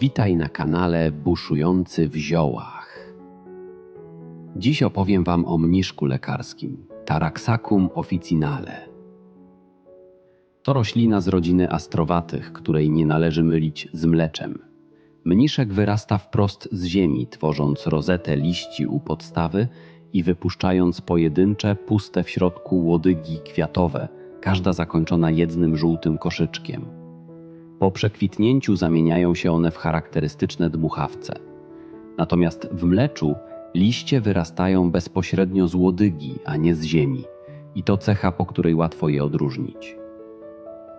Witaj na kanale Buszujący w ziołach. Dziś opowiem Wam o mniszku lekarskim Taraxacum officinale. To roślina z rodziny astrowatych, której nie należy mylić z mleczem. Mniszek wyrasta wprost z ziemi, tworząc rozetę liści u podstawy i wypuszczając pojedyncze, puste w środku łodygi kwiatowe, każda zakończona jednym żółtym koszyczkiem. Po przekwitnięciu zamieniają się one w charakterystyczne dmuchawce. Natomiast w mleczu liście wyrastają bezpośrednio z łodygi, a nie z ziemi. I to cecha, po której łatwo je odróżnić.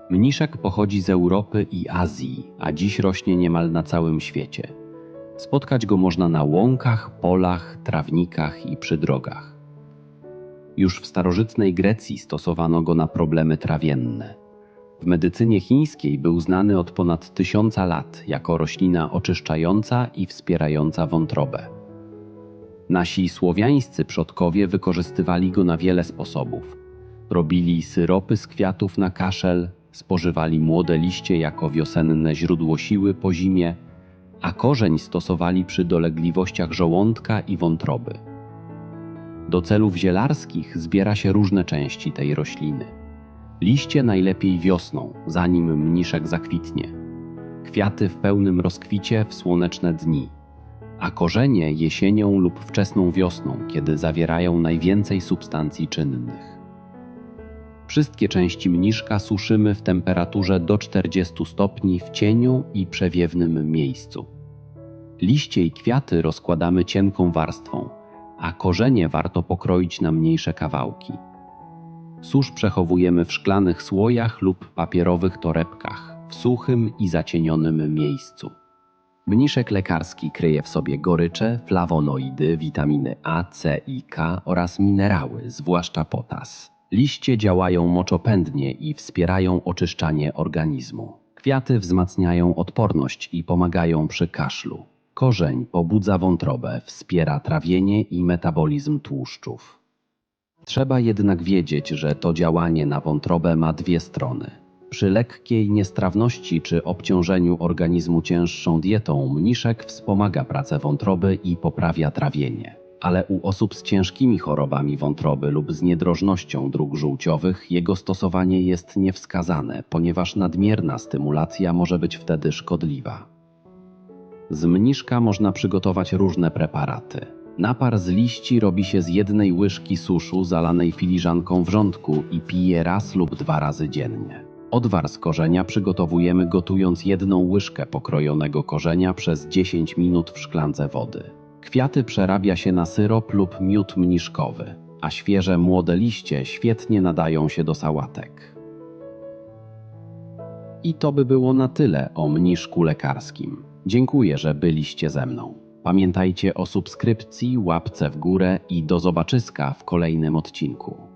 Mniszek pochodzi z Europy i Azji, a dziś rośnie niemal na całym świecie. Spotkać go można na łąkach, polach, trawnikach i przy drogach. Już w starożytnej Grecji stosowano go na problemy trawienne. W medycynie chińskiej był znany od ponad tysiąca lat jako roślina oczyszczająca i wspierająca wątrobę. Nasi słowiańscy przodkowie wykorzystywali go na wiele sposobów. Robili syropy z kwiatów na kaszel, spożywali młode liście jako wiosenne źródło siły po zimie, a korzeń stosowali przy dolegliwościach żołądka i wątroby. Do celów zielarskich zbiera się różne części tej rośliny. Liście najlepiej wiosną, zanim mniszek zakwitnie. Kwiaty w pełnym rozkwicie w słoneczne dni, a korzenie jesienią lub wczesną wiosną, kiedy zawierają najwięcej substancji czynnych. Wszystkie części mniszka suszymy w temperaturze do 40 stopni w cieniu i przewiewnym miejscu. Liście i kwiaty rozkładamy cienką warstwą, a korzenie warto pokroić na mniejsze kawałki. Susz przechowujemy w szklanych słojach lub papierowych torebkach w suchym i zacienionym miejscu. Mniszek lekarski kryje w sobie gorycze, flawonoidy, witaminy A, C i K oraz minerały, zwłaszcza potas. Liście działają moczopędnie i wspierają oczyszczanie organizmu. Kwiaty wzmacniają odporność i pomagają przy kaszlu. Korzeń pobudza wątrobę, wspiera trawienie i metabolizm tłuszczów. Trzeba jednak wiedzieć, że to działanie na wątrobę ma dwie strony. Przy lekkiej niestrawności czy obciążeniu organizmu cięższą dietą mniszek wspomaga pracę wątroby i poprawia trawienie. Ale u osób z ciężkimi chorobami wątroby lub z niedrożnością dróg żółciowych jego stosowanie jest niewskazane, ponieważ nadmierna stymulacja może być wtedy szkodliwa. Z mniszka można przygotować różne preparaty. Napar z liści robi się z jednej łyżki suszu zalanej filiżanką wrzątku i pije raz lub dwa razy dziennie. Odwar z korzenia przygotowujemy gotując jedną łyżkę pokrojonego korzenia przez 10 minut w szklance wody. Kwiaty przerabia się na syrop lub miód mniszkowy, a świeże młode liście świetnie nadają się do sałatek. I to by było na tyle o mniszku lekarskim. Dziękuję, że byliście ze mną. Pamiętajcie o subskrypcji, łapce w górę i do zobaczyska w kolejnym odcinku.